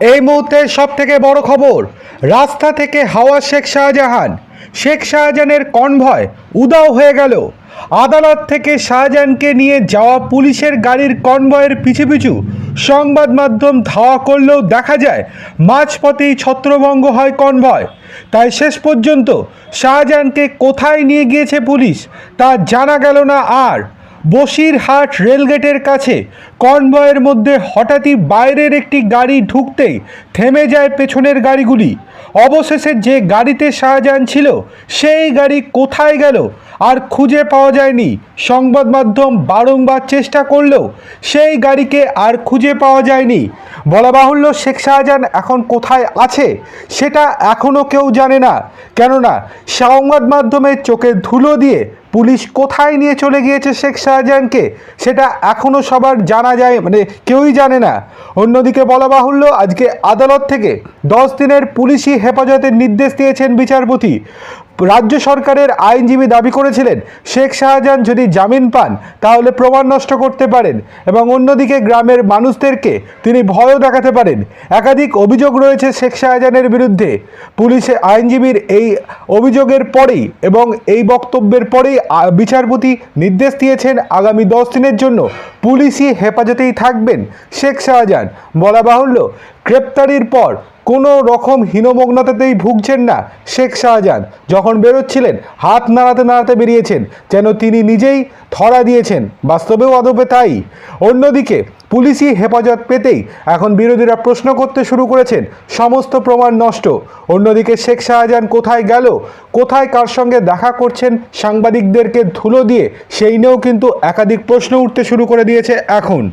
এই মুহূর্তের সব থেকে বড় খবর, রাস্তা থেকে হাওয়া শেখ শাহজাহান। শেখ শাহজাহানের কনভয় উদাও হয়ে গেল। আদালত থেকে শাহজাহানকে নিয়ে যাওয়া পুলিশের গাড়ির কনভয়ের পিছু পিছু সংবাদ মাধ্যম ধাওয়া করলেও দেখা যায়, মাঝপথেই ছত্রভঙ্গ হয় কনভয়। তাই শেষ পর্যন্ত শাহজাহানকে কোথায় নিয়ে গিয়েছে পুলিশ, তা জানা গেল না আর। বসিরহাট রেলগেটের কাছে। কনভয়ের মধ্যে হঠাৎই বাইরের একটি গাড়ি ঢুকতেই থেমে যায় পেছনের গাড়িগুলি। অবশেষে যে গাড়িতে শাহজাহান ছিল, সেই গাড়ি কোথায় গেল? আর খুঁজে পাওয়া যায়নি। সংবাদ মাধ্যম বারংবার চেষ্টা করলেও সেই গাড়িকে আর খুঁজে পাওয়া যায়নি। বলা বাহুল্য, শেখ শাহজাহান এখন কোথায় আছে সেটা এখনও কেউ জানে না। কেননা, সংবাদ মাধ্যমের চোখে ধুলো দিয়ে পুলিশ কোথায় নিয়ে চলে গিয়েছে শেখ শাহজাহানকে সেটা এখনও সবার জানা যায় মানে কেউই জানে না। অন্যদিকে বলা বাহুল্য, আজকে আদালত থেকে দশ দিনের পুলিশি হেফাজতের নির্দেশ দিয়েছেন বিচারপতি। রাজ্য সরকারের আইনজীবী দাবি করেছিলেন, শেখ শাহজাহান যদি জামিন পান, তাহলে প্রমাণ নষ্ট করতে পারেন এবং অন্যদিকে গ্রামের মানুষদেরকে তিনি ভয়ও দেখাতে পারেন। একাধিক অভিযোগ রয়েছে শেখ শাহজাহানের বিরুদ্ধে। পুলিশে আইনজীবীর এই অভিযোগের পরেই এবং এই বক্তব্যের পরেই বিচারপতি নির্দেশ দিয়েছেন আগামী দশ দিনের জন্য। পুলিশি হেফাজতেই থাকবেন শেখ শাহজাহান। বলা বাহুল্য, গ্রেপ্তারির পর কোনো রকম হীনমগ্নতাতেই ভুগছেন না শেখ শাহজাহান। যখন বেরোচ্ছিলেন, হাত নাড়াতে নাড়াতে বেরিয়েছেন, যেন তিনি নিজেই ধরা দিয়েছেন। বাস্তবেও আদপে তাই। অন্যদিকে পুলিশি হেফাজত পেতেই এখন বিরোধীরা প্রশ্ন করতে শুরু করেছেন, সমস্ত প্রমাণ নষ্ট। অন্যদিকে শেখ শাহজাহান কোথায় গেল, কোথায় কার সঙ্গে দেখা করছেন সাংবাদিকদেরকে ধুলো দিয়ে, সেই নিয়েও কিন্তু একাধিক প্রশ্ন উঠতে শুরু করে দিয়েছে এখন।